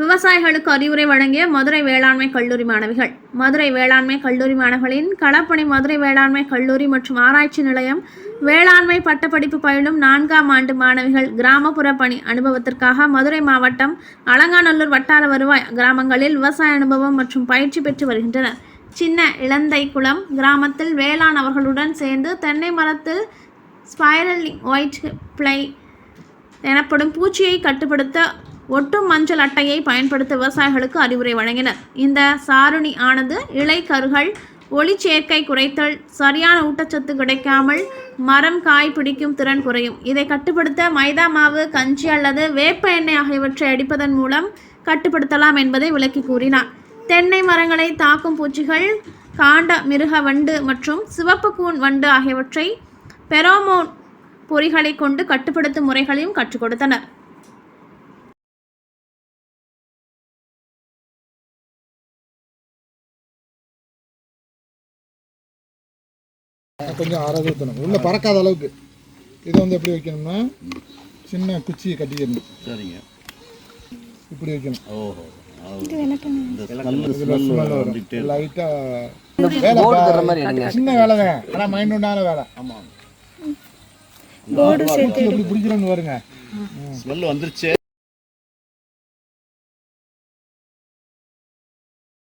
விவசாயிகளுக்கு அறிவுரை வழங்கிய மதுரை வேளாண்மை கல்லூரி மாணவிகள். மதுரை வேளாண்மை கல்லூரி மாணவர்களின் களப்பணி மதுரை வேளாண்மை கல்லூரி மற்றும் ஆராய்ச்சி நிலையம் வேளாண்மை பட்டப்படிப்பு பயிலும் நான்காம் ஆண்டு மாணவிகள் கிராமப்புற பணி அனுபவத்திற்காக மதுரை மாவட்டம் அலங்காநல்லூர் வட்டார வருவாய் கிராமங்களில் விவசாய அனுபவம் மற்றும் பயிற்சி பெற்று வருகின்றனர். சின்ன இளந்தைக்குளம் கிராமத்தில் வேளாண் அவர்களுடன் சேர்ந்து தென்னை மரத்தில் ஸ்பைரல் ஒயிட் பிளை எனப்படும் பூச்சியை கட்டுப்படுத்த ஒட்டும் மஞ்சள் அட்டையை பயன்படுத்த விவசாயிகளுக்கு அறிவுரை வழங்கினர் இந்த சாருணி ஆனது இலை கருகள் ஒளிச்சேர்க்கை குறைத்தல் சரியான ஊட்டச்சத்து கிடைக்காமல் மரம் காய் பிடிக்கும் திறன் குறையும். இதை கட்டுப்படுத்த மைதா மாவு கஞ்சி அல்லது வேப்ப எண்ணெய் ஆகியவற்றை அடிப்பதன் மூலம் கட்டுப்படுத்தலாம் என்பதை விளக்கி கூறினார். தென்னை மரங்களை தாக்கும் பூச்சிகள் காண்ட மிருக வண்டு மற்றும் சிவப்பு கூன் வண்டு ஆகியவற்றை பெரோமோன் பொறிகளை கொண்டு கட்டுப்படுத்தும் முறைகளையும் கற்றுக் கொடுத்தனர். கொஞ்சம் அரை ஊற்றணும் உள்ள பறக்காத அளவுக்கு. இதை வந்து எப்படி வைக்கணும்னா சின்ன குச்சியை கட்டிக்கணும். சரிங்க. இப்படி வைக்கணும். ஓஹோ சின்ன வேலை தான். ஆனால் மைண்ட் உண்டான வேலை. ஆமாம் எப்படி பிடிக்கிறோன்னு வருங்க ஸ்மெல் வந்துருச்சு.